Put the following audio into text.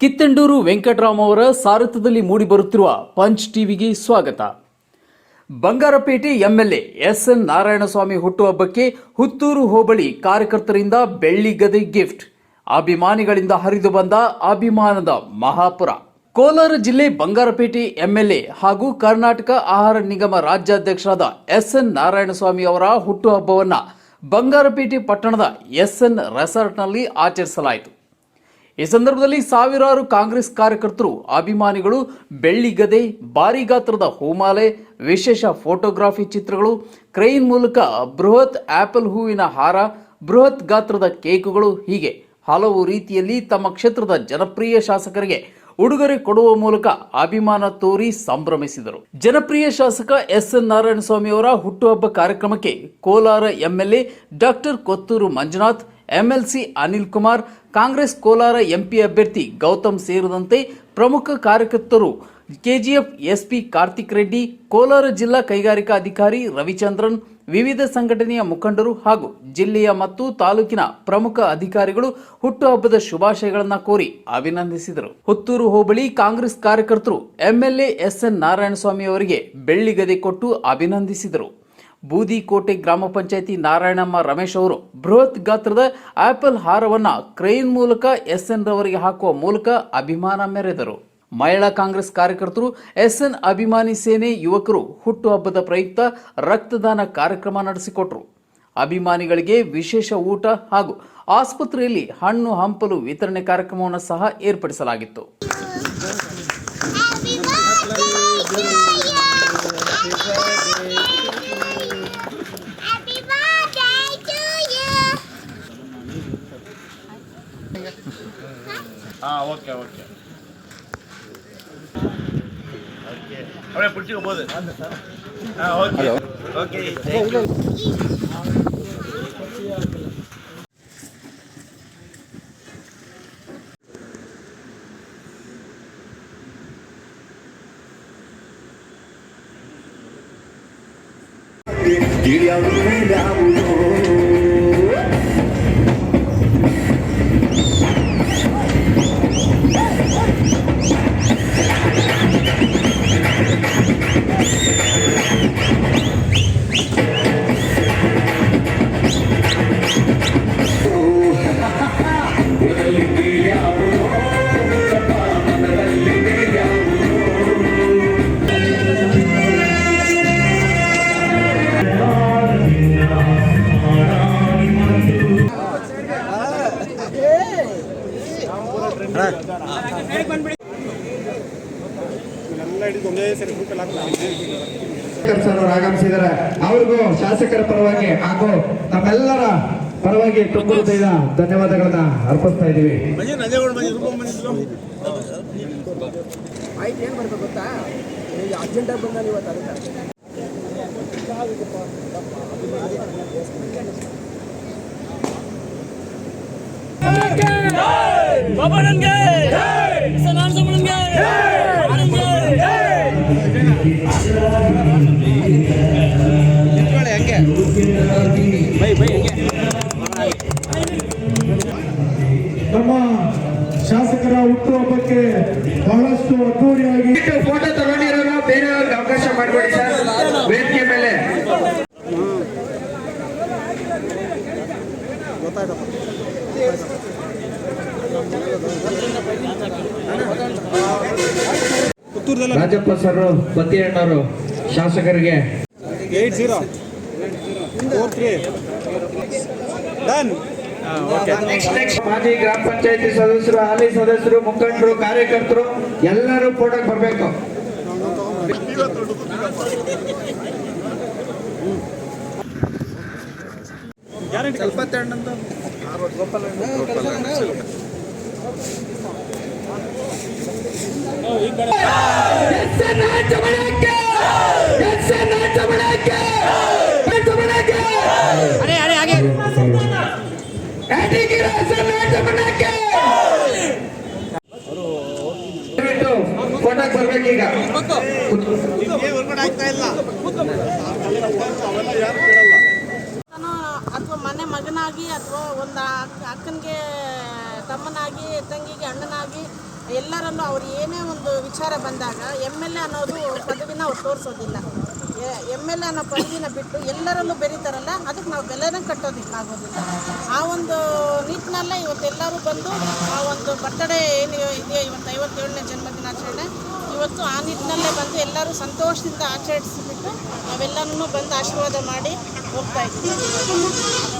ಕಿತ್ತಂಡೂರು ವೆಂಕಟರಾಮ್ ಅವರ ಸಾರಥ್ಯದಲ್ಲಿ ಮೂಡಿಬರುತ್ತಿರುವ ಪಂಚ್ ಟಿವಿಗೆ ಸ್ವಾಗತ. Bangarpet MLA S N Narayanaswamy ಹುಟ್ಟುಹಬ್ಬಕ್ಕೆ ಹುತ್ತೂರು ಹೋಬಳಿ ಕಾರ್ಯಕರ್ತರಿಂದ ಬೆಳ್ಳಿಗದೆ ಗಿಫ್ಟ್. ಅಭಿಮಾನಿಗಳಿಂದ ಹರಿದು ಬಂದ ಅಭಿಮಾನದ ಮಹಾಪುರ. ಕೋಲಾರ ಜಿಲ್ಲೆ ಬಂಗಾರಪೇಟೆ ಎಂಎಲ್ಎ ಹಾಗೂ ಕರ್ನಾಟಕ ಆಹಾರ ನಿಗಮ ರಾಜ್ಯಾಧ್ಯಕ್ಷರಾದ ಎಸ್ ಎನ್ ನಾರಾಯಣಸ್ವಾಮಿ ಅವರ ಹುಟ್ಟುಹಬ್ಬವನ್ನು ಬಂಗಾರಪೇಟೆ ಪಟ್ಟಣದ ಎಸ್ಎನ್ ರೆಸಾರ್ಟ್ನಲ್ಲಿ ಆಚರಿಸಲಾಯಿತು. ಈ ಸಂದರ್ಭದಲ್ಲಿ ಸಾವಿರಾರು ಕಾಂಗ್ರೆಸ್ ಕಾರ್ಯಕರ್ತರು, ಅಭಿಮಾನಿಗಳು ಬೆಳ್ಳಿಗದೆ ಭಾರಿ ಗಾತ್ರದ ಹೂಮಾಲೆ, ವಿಶೇಷ ಫೋಟೋಗ್ರಾಫಿ ಚಿತ್ರಗಳು, ಕ್ರೈನ್ ಮೂಲಕ ಬೃಹತ್ ಆಪಲ್ ಹೂವಿನ ಹಾರ, ಬೃಹತ್ ಗಾತ್ರದ ಕೇಕುಗಳು, ಹೀಗೆ ಹಲವು ರೀತಿಯಲ್ಲಿ ತಮ್ಮ ಕ್ಷೇತ್ರದ ಜನಪ್ರಿಯ ಶಾಸಕರಿಗೆ ಉಡುಗೊರೆ ಕೊಡುವ ಮೂಲಕ ಅಭಿಮಾನ ತೋರಿ ಸಂಭ್ರಮಿಸಿದರು. ಜನಪ್ರಿಯ ಶಾಸಕ ಎಸ್ ಎನ್ ನಾರಾಯಣಸ್ವಾಮಿ ಅವರ ಹುಟ್ಟುಹಬ್ಬ ಕಾರ್ಯಕ್ರಮಕ್ಕೆ Kolar MLA doctor Kothur Manjunath MLC Anil Kumar, Congress Kolar MP ಅಭ್ಯರ್ಥಿ ಗೌತಮ್ ಸೇರಿದಂತೆ ಪ್ರಮುಖ ಕಾರ್ಯಕರ್ತರು ಕೆಜಿಎಫ್ ಎಸ್ಪಿ ಕಾರ್ತಿಕ್ ರೆಡ್ಡಿ, ಕೋಲಾರ ಜಿಲ್ಲಾ ಕೈಗಾರಿಕಾ ಅಧಿಕಾರಿ ರವಿಚಂದ್ರನ್, ವಿವಿಧ ಸಂಘಟನೆಯ ಮುಖಂಡರು ಹಾಗೂ ಜಿಲ್ಲೆಯ ಮತ್ತು ತಾಲೂಕಿನ ಪ್ರಮುಖ ಅಧಿಕಾರಿಗಳು ಹುಟ್ಟುಹಬ್ಬದ ಶುಭಾಶಯಗಳನ್ನು ಕೋರಿ ಅಭಿನಂದಿಸಿದರು. ಹುತ್ತೂರು ಹೋಬಳಿ ಕಾಂಗ್ರೆಸ್ ಕಾರ್ಯಕರ್ತರು ಎಂಎಲ್ಎ ಎಸ್ಎನ್ ನಾರಾಯಣಸ್ವಾಮಿ ಅವರಿಗೆ ಬೆಳ್ಳಿಗದೆ ಕೊಟ್ಟು ಅಭಿನಂದಿಸಿದರು. ಬೂದಿಕೋಟೆ ಗ್ರಾಮ ಪಂಚಾಯತಿ ನಾರಾಯಣಮ್ಮ ರಮೇಶ್ ಅವರು ಬೃಹತ್ ಗಾತ್ರದ ಆಪಲ್ ಹಾರವನ್ನ ಕ್ರೈನ್ ಮೂಲಕ ಎಸ್ ಎನ್ ರವರಿಗೆ ಹಾಕುವ ಮೂಲಕ ಅಭಿಮಾನ ಮೆರೆದರು. ಮಹಿಳಾ ಕಾಂಗ್ರೆಸ್ ಕಾರ್ಯಕರ್ತರು ಎಸ್ಎನ್ ಅಭಿಮಾನಿ ಸೇನೆ ಯುವಕರು ಹುಟ್ಟುಹಬ್ಬದ ಪ್ರಯುಕ್ತ ರಕ್ತದಾನ ಕಾರ್ಯಕ್ರಮ ನಡೆಸಿಕೊಟ್ರು. ಅಭಿಮಾನಿಗಳಿಗೆ ವಿಶೇಷ ಊಟ ಹಾಗೂ ಆಸ್ಪತ್ರೆಯಲ್ಲಿ ಹಣ್ಣು ಹಂಪಲು ವಿತರಣೆ ಕಾರ್ಯಕ್ರಮವನ್ನು ಸಹ ಏರ್ಪಡಿಸಲಾಗಿತ್ತು. ஆ ஓகே ஓகே. அப்படியே பிடிச்சிக்க போகுது. ஆ ஓகே. ஓகே Dile a ಅವರು ಆಗಮಿಸಿದ್ದಾರೆ. ಅವ್ರಿಗೂ ಶಾಸಕರ ಪರವಾಗಿ ಹಾಗೂ ನಮ್ಮೆಲ್ಲರ ಪರವಾಗಿ ತುಂಬ ಹೃದಯದ ಧನ್ಯವಾದಗಳನ್ನ ಅರ್ಪಿಸ್ತಾ ಇದ್ದೀವಿ. ಆಯ್ತು, ಏನ್ ಬರ್ಬೇಕು ಗೊತ್ತಾ? ಅರ್ಜೆಂಟಾಗಿ ಬಂದ ಇವತ್ತು ನಮ್ಮ ಶಾಸಕರ ಹುಟ್ಟುಹಬ್ಬಕ್ಕೆ ಬಹಳಷ್ಟು ಅದ್ದೂರಿಯಾಗಿ ಫೋಟೋ ತಗೊಂಡಿರೋರು ಬೇರೆಯವ್ರಿಗೆ ಅವಕಾಶ ಮಾಡಿಕೊಡಿ ಸರ್. ರಾಜಪ್ಪ ಸರ್ ಬತ್ತಿಯಣ್ಣವರು ಶಾಸಕರಿಗೆ. Eight zero. Four three done ಮಾಜಿ ಗ್ರಾಮ ಪಂಚಾಯತಿ ಸದಸ್ಯರು ಹಾಲಿ ಸದಸ್ಯರು ಮುಖಂಡರು ಕಾರ್ಯಕರ್ತರು ಎಲ್ಲರೂ ಫೋಟೋಗೆ ಬರಬೇಕು. ಗ್ಯಾರಂಟಿ ಇಲ್ಲ ಅಥವಾ ಮನೆ ಮಗನಾಗಿ ಅಥವಾ ಒಂದು ಅಕ್ಕನಿಗೆ ತಮ್ಮನಾಗಿ ತಂಗಿಗೆ ಅಣ್ಣನಾಗಿ ಎಲ್ಲರಲ್ಲೂ ಅವ್ರು ಏನೇ ಒಂದು ವಿಚಾರ ಬಂದಾಗ ಎಂ ಎಲ್ ಅನ್ನೋದು ಪದವಿನ ಅವ್ರು ತೋರಿಸೋದಿಲ್ಲ. ಎಂ ಎಲ್ ಎ ಅನ್ನೋ ಪದವಿನ ಬಿಟ್ಟು ಎಲ್ಲರಲ್ಲೂ ಬೆರೀತಾರಲ್ಲ, ಅದಕ್ಕೆ ನಾವು ಬೆಲೆನ ಕಟ್ಟೋದಕ್ಕಾಗೋದಿಲ್ಲ ಆ ಒಂದು ನಿಟ್ಟಿನಲ್ಲೇ ಇವತ್ತೆಲ್ಲರೂ ಬಂದು ಆ ಒಂದು ಬರ್ತಡೇ ಏನು ಇದೆಯೋ ಇವತ್ತು ಐವತ್ತೇಳನೇ ಜನ್ಮದಿನಾಚರಣೆ, ಇವತ್ತು ಆ ನಿಟ್ಟಿನಲ್ಲೇ ಬಂದು ಎಲ್ಲರೂ ಸಂತೋಷದಿಂದ ಆಚರಿಸಿಬಿಟ್ಟು ನಾವೆಲ್ಲರೂ ಬಂದು ಆಶೀರ್ವಾದ ಮಾಡಿ ಹೋಗ್ತಾ ಇದ್ದೀವಿ.